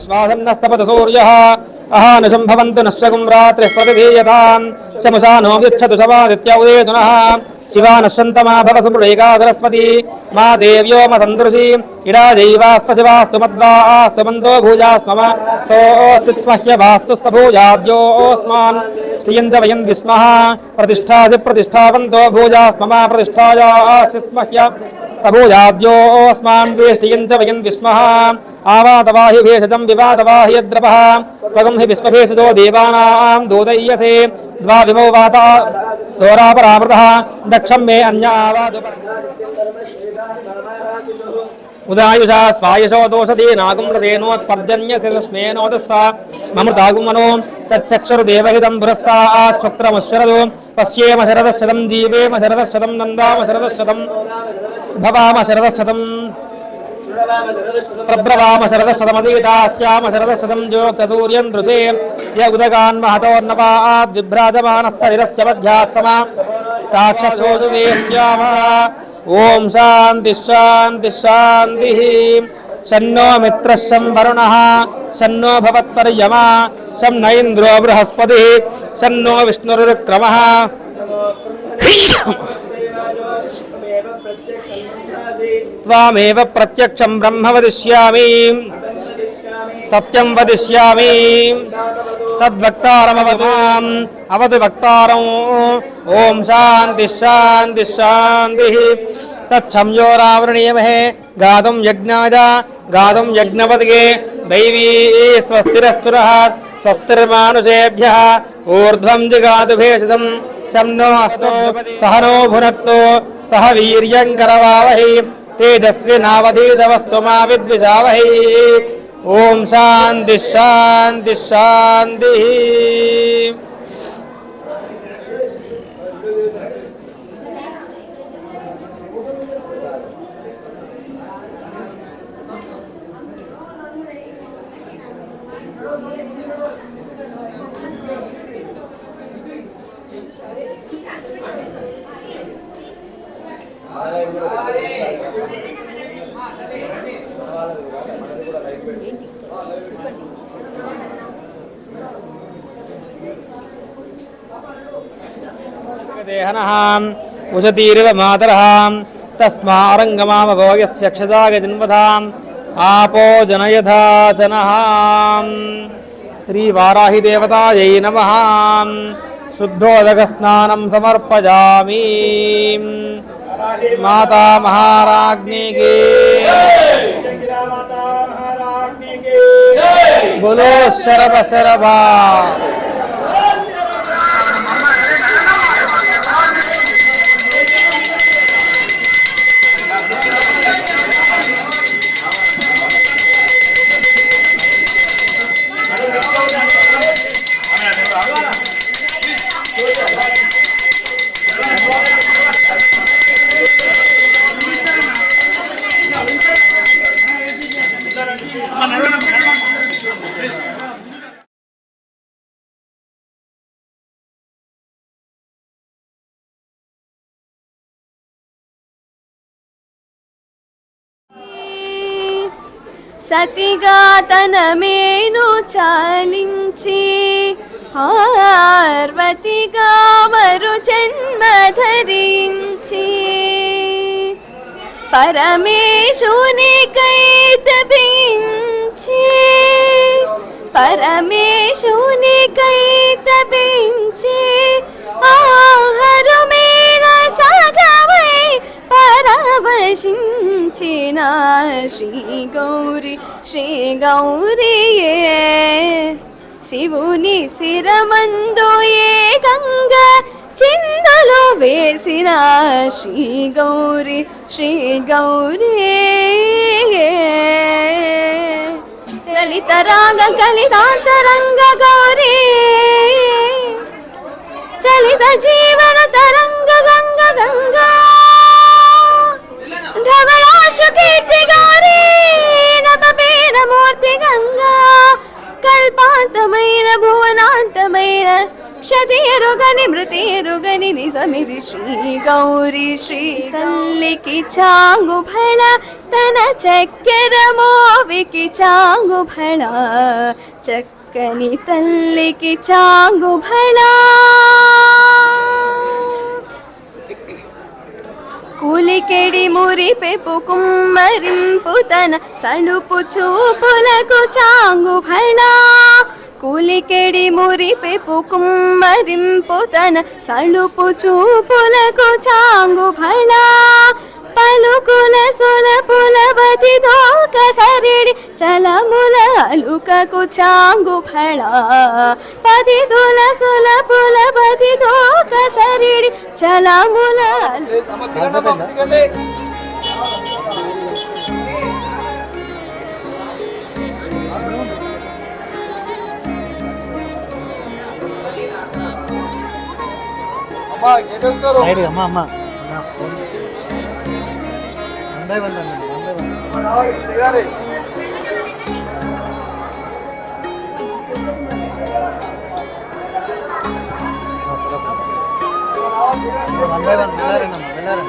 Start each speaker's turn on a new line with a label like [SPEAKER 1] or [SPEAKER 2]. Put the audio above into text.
[SPEAKER 1] विश्वासं न स्तपत सूर्यः अहानिशं संभवन्तु नश्चकुं रात्रि प्रतिधीयतां शमसा नो यच्छतु शवादित्य उदेतु शिवा नश्यन्तमा भव सुमृगा सरस्वती। मा देव्यो म सन्दृशी। इडा दैवास्त शिवास्तु मद्वास्तु मन्दो भूजास्म स्तोऽस्तिह्यभास्तु स भूजाद्योऽस्मान् श्रियन्त वयन् विस्मः प्रतिष्ठासि प्रतिष्ठावन्तो भूजास्म मा प्रतिष्ठायास्तिह्य सबूजाब्यो अस्मान् वेष्टियम् च वयम् विस्मः आवातवाहि भेषजम् विवातवाहि त्वगम् हि विश्वभेषजो देवानाम् दोदय्यसे। वाता दोरापरामृतः। दक्षम् मे उदायुषा स्वायुषो दोषदे ममृतागुमनो पश्येम जीवेम शरदश्शतं नन्दाम शरदश्शतम् భవామ శరదశతం ప్రబ్రవామ శరదశతమదీతాస్యామ శరదశతం జోక్తసూర్యం ధృతే య ఉదగాన్ మహతోర్నవాద్ విభ్రాజమానः శరీరస్య మధ్యాత్ సమా ఓం శాంతి శాంతి శాంతి. శన్నో మిత్ర శం వరుణ. శన్నో భవత్పర్యమా. శం నైంద్రో బృహస్పతి. శన్నో విష్ణురుక్రమ. త్వామేవ ప్రత్యక్షం బ్రహ్మ వదిష్యామి సత్యం వదిష్యామి తద్వక్తారమవతాం అవతు వక్తారం ఓం శాంతి శాంతి శాంతి తచ్చంయోరావృణీయమహే గాతుం యజ్ఞాయ గాతుం యజ్ఞపతిగే దైవీ స్వస్తిరస్తుర స్వస్తిర్మానుషేభ్య ఊర్ధ్వం జిగాతు భేషదం శంనో అస్తో సహనో భునక్తో సహ तेजस्विनावधीतवस्तु मा विद्विषावहै। ॐ शान्तिः शान्तिः शान्तिः। దేహనహాం ఉషతీరివ మాతరహాం తస్మారంగమామభో యస్య క్షదాగజన్వధాం ఆపో జనయథా జనహాం శ్రీవారాహి దేవతాయై నమః माता महाराज्ञी की। बोलो सर्व सर्वा
[SPEAKER 2] సతిగా తన మేను చాలించి పార్వతిగా మరు జన్మ ధరించి. పరమేశునికై తపించి పరవశించిన శ్రీ గౌరి శ్రీ గౌరియే శివుని శిరమందు ఏ గంగ చిందలో వేసిన శ్రీ గౌరి శ్రీ గౌరీ లలిత రాగ కలితాంతరంగ గౌరీ చలిత జీవన క్షతి ఎరుగని మృతి ఎరుగని నిజమిది శ్రీ గౌరీ శ్రీ తల్లికి చాంగు ఫళ తన చక్కెర మోవికి చాంగు భళ చక్కని తల్లికి చాంగు భళ. కూలికెడి మురిపెపు కుమ్మరింపు తన సలుపు చూపులకు చాంగు భళ. కూలికెడి మురిపెపు కుమ్మరింపు తన సలుపు చూపులకు చాంగు భళ. పలుకుల సులపుల బతి దోక సరిడి చలముల అలుకకు చాంగు ఫళ పది దుల సులపుల బతి దోక సరిడి చలముల అలుక
[SPEAKER 3] సైడ్ అమ్మ అమ్మ. One by one one by one one by one